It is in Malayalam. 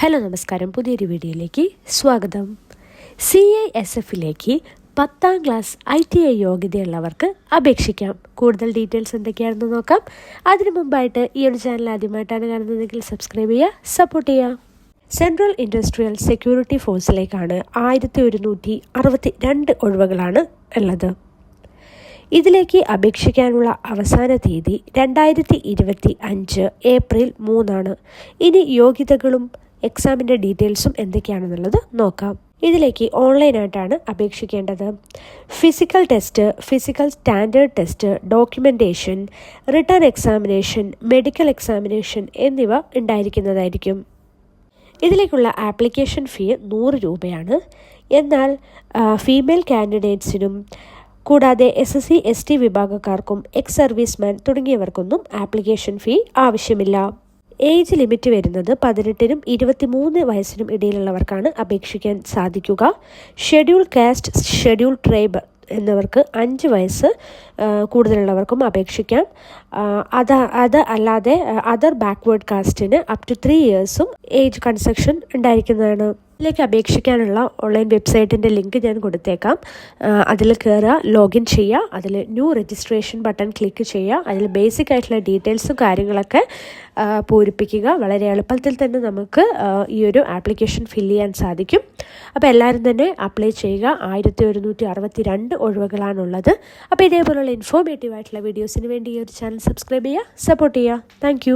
ഹലോ നമസ്കാരം. പുതിയൊരു വീഡിയോയിലേക്ക് സ്വാഗതം. സി ഐ എസ് എഫിലേക്ക് പത്താം ക്ലാസ് ഐ ടി ഐ യോഗ്യതയുള്ളവർക്ക് അപേക്ഷിക്കാം. കൂടുതൽ ഡീറ്റെയിൽസ് എന്തൊക്കെയാണെന്ന് നോക്കാം. അതിനു മുമ്പായിട്ട് ഈ ഒരു ചാനൽ ആദ്യമായിട്ടാണ് കാണുന്നതെങ്കിൽ സബ്സ്ക്രൈബ് ചെയ്യുക സപ്പോർട്ട് ചെയ്യുക. സെൻട്രൽ ഇൻഡസ്ട്രിയൽ സെക്യൂരിറ്റി ഫോഴ്സിലേക്കാണ് ആയിരത്തി ഒരുന്നൂറ്റി അറുപത്തി രണ്ട് ഒഴിവുകളാണ് ഉള്ളത്. ഇതിലേക്ക് അപേക്ഷിക്കാനുള്ള അവസാന തീയതി രണ്ടായിരത്തി ഇരുപത്തി അഞ്ച് ഏപ്രിൽ മൂന്നാണ്. ഇനി യോഗ്യതകളും എക്സാമിന്റെ ഡീറ്റെയിൽസും എന്തൊക്കെയാണെന്നുള്ളത് നോക്കാം. ഇതിലേക്ക് ഓൺലൈനായിട്ടാണ് അപേക്ഷിക്കേണ്ടത്. Physical test physical standard test documentation written examination medical examination എന്നിവ ഉണ്ടായിരിക്കുന്നതായിരിക്കും. ഇതിലേക്കുള്ള ആപ്ലിക്കേഷൻ ഫീ നൂറ് രൂപയാണ്. എന്നാൽ ഫീമെയിൽ കാൻഡിഡേറ്റ്സിനും കൂടാതെ S S C S T വിഭാഗക്കാർക്കും ex serviceman തുടങ്ങിയവർക്കൊന്നും ആപ്ലിക്കേഷൻ ഫീ ആവശ്യമില്ല. ഏജ് ലിമിറ്റ് വരുന്നത് പതിനെട്ടിനും ഇരുപത്തിമൂന്ന് വയസ്സിനും ഇടയിലുള്ളവർക്കാണ് അപേക്ഷിക്കാൻ സാധിക്കുക. ഷെഡ്യൂൾ കാസ്റ്റ് ഷെഡ്യൂൾ ട്രൈബ് എന്നിവർക്ക് അഞ്ച് വയസ്സ് കൂടുതലുള്ളവർക്കും അപേക്ഷിക്കാം. അത് അത് അല്ലാതെ അതർ ബാക്ക്വേർഡ് കാസ്റ്റിന് അപ് ടു ത്രീ ഇയേഴ്സും ഏജ് കൺസെക്ഷൻ ഉണ്ടായിരിക്കുന്നതാണ്. ഇതിലേക്ക് അപേക്ഷിക്കാനുള്ള ഓൺലൈൻ വെബ്സൈറ്റിന്റെ ലിങ്ക് ഞാൻ കൊടുത്തേക്കാം. അതിൽ കയറുക ലോഗിൻ ചെയ്യുക അതിൽ ന്യൂ രജിസ്ട്രേഷൻ ബട്ടൺ ക്ലിക്ക് ചെയ്യുക അതിൽ ബേസിക് ആയിട്ടുള്ള ഡീറ്റെയിൽസും കാര്യങ്ങളൊക്കെ പൂരിപ്പിക്കുക. വളരെ എളുപ്പത്തിൽ തന്നെ നമുക്ക് ഈ ഒരു ആപ്ലിക്കേഷൻ ഫില്ല് ചെയ്യാൻ സാധിക്കും. അപ്പോൾ എല്ലാവരും തന്നെ അപ്ലൈ ചെയ്യുക. ആയിരത്തി ഒരുന്നൂറ്റി അറുപത്തി രണ്ട് ഒഴിവുകളാണുള്ളത്. അപ്പോൾ ഇതേപോലുള്ള ഇൻഫോർമേറ്റീവ് ആയിട്ടുള്ള വീഡിയോസിന് വേണ്ടി ഈ ഒരു ചാനൽ സബ്സ്ക്രൈബ് ചെയ്യുക. സപ്പോർട്ട് ചെയ്യുക. താങ്ക്